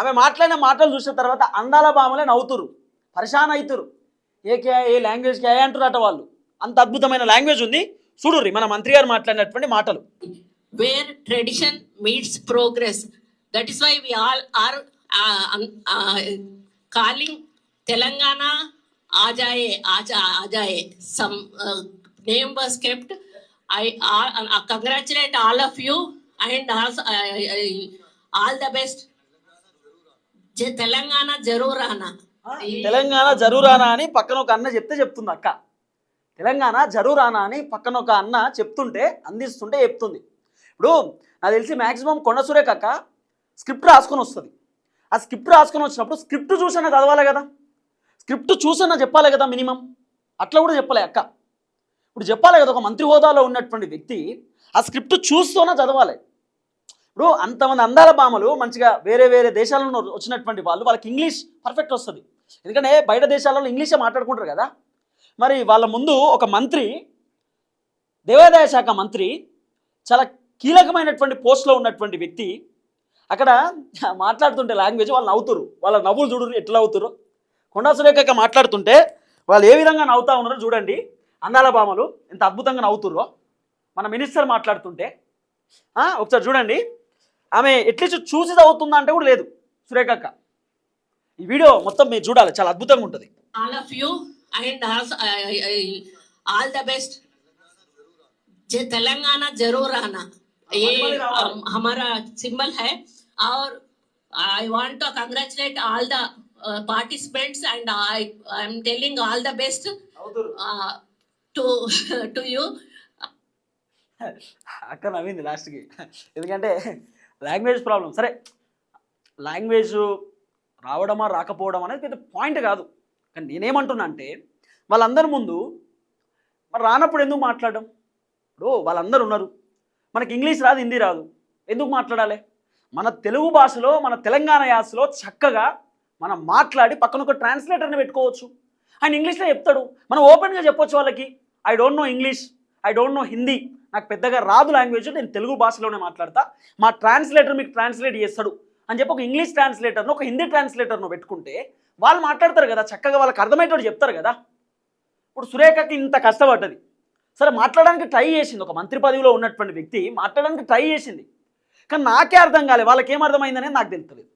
ఆమె మాట్లాడిన మాటలు చూసిన తర్వాత అందాల భామలే నవ్వుతురు. పరిశాన్ అవుతురు ఏకే ఏ లాంగ్వేజ్కి ఏ అంటారు అట వాళ్ళు? అంత అద్భుతమైన లాంగ్వేజ్ ఉంది. చూడుర్రి మన మంత్రి గారు మాట్లాడినటువంటి మాటలు. Where tradition meets progress that is why we all are calling Telangana ఆజాయే ఆజా ఆజాయే some name was kept I congratulate all of you and all the best Telangana Jarurana. Telangana జరూరానా అని పక్కన ఒక అన్న చెప్తే చెప్తుంది అక్క. తెలంగాణ జరూరానా అని పక్కన ఒక అన్న చెప్తుంటే అందిస్తుంటే చెప్తుంది. ఇప్పుడు నాకు తెలిసి మ్యాక్సిమం కొండ సురేఖ అక్క స్క్రిప్ట్ రాసుకొని వస్తుంది. ఆ స్క్రిప్ట్ రాసుకొని వచ్చినప్పుడు స్క్రిప్ట్ చూసన్నా చదవాలి కదా? స్క్రిప్ట్ చూసన్నా చెప్పాలి కదా మినిమం? అట్లా కూడా చెప్పలే అక్క. ఇప్పుడు చెప్పాలి కదా ఒక మంత్రి హోదాలో ఉన్నటువంటి వ్యక్తి ఆ స్క్రిప్ట్ చూస్తూనే చదవాలి. ఇప్పుడు అంతమంది అందాల భామలు మంచిగా వేరే వేరే దేశాలలో వచ్చినటువంటి వాళ్ళు వాళ్ళకి ఇంగ్లీష్ పర్ఫెక్ట్ వస్తుంది. ఎందుకంటే బయట దేశాలలో ఇంగ్లీషే మాట్లాడుకుంటారు కదా. మరి వాళ్ళ ముందు ఒక మంత్రి దేవాదాయ శాఖ మంత్రి చాలా కీలకమైనటువంటి పోస్ట్లో ఉన్నటువంటి వ్యక్తి అక్కడ మాట్లాడుతుంటే లాంగ్వేజ్ వాళ్ళు నవ్వుతారు. వాళ్ళ నవ్వులు చూడరు ఎట్లా అవుతారు కొండా సురేఖ మాట్లాడుతుంటే వాళ్ళు ఏ విధంగా నవ్వుతా ఉన్నారో చూడండి. అందాల భామలు ఎంత అద్భుతంగా నవ్వుతుర్రో మన మినిస్టర్ మాట్లాడుతుంటే ఒకసారి చూడండి. ఆమె ఎట్లీస్ట్ చూసి చదువుతుందా అంటే కూడా లేదు. సురేఖ అక్క. ఈ వీడియో మొత్తం మీరు చూడాలి. చాలా అద్భుతంగా ఉంటుంది. All of you and all the best Telangana జరూర్ ఏ హమారా సింబల్ హై are I want congratulate all the participants and I I'm telling all the best to you అక్క నవ్వింది లాస్ట్కి ఎందుకంటే లాంగ్వేజ్ ప్రాబ్లం సరే లాంగ్వేజ్ రావడమా రాకపోవడం అనేది పెద్ద పాయింట్ కాదు. కానీ నేనేమంటున్నా అంటే వాళ్ళందరి ముందు మరి రానప్పుడు ఎందుకు మాట్లాడడం? ఇప్పుడు వాళ్ళందరూ ఉన్నారు. మనకి ఇంగ్లీష్ రాదు హిందీ రాదు. ఎందుకు మాట్లాడాలి? మన తెలుగు భాషలో మన తెలంగాణ యాసలో చక్కగా మనం మాట్లాడి పక్కన ఒక ట్రాన్స్లేటర్ని పెట్టుకోవచ్చు. ఆయన ఇంగ్లీష్లో చెప్తాడు. మనం ఓపెన్గా చెప్పొచ్చు వాళ్ళకి. I don't know English I don't know Hindi నాకు పెద్దగా రాదు లాంగ్వేజ్ నేను తెలుగు భాషలోనే మాట్లాడతా. మా ట్రాన్స్లేటర్ మీకు ట్రాన్స్లేట్ చేస్తాడు. అని చెప్పి ఒక ఇంగ్లీష్ ట్రాన్స్లేటర్ను ఒక హిందీ ట్రాన్స్లేటర్ను పెట్టుకుంటే వాళ్ళు మాట్లాడతారు కదా చక్కగా వాళ్ళకి అర్థమయ్యేటట్టు చెప్తారు కదా. ఇప్పుడు సురేఖకి ఇంత కష్టపడ్డది. సరే మాట్లాడడానికి ట్రై చేసింది. ఒక మంత్రి పదవిలో ఉన్నటువంటి వ్యక్తి మాట్లాడడానికి ట్రై చేసింది. కానీ నాకే అర్థం కాలేదు వాళ్ళకి ఏం అర్థమైందనేది నాకు తెలుస్తలేదు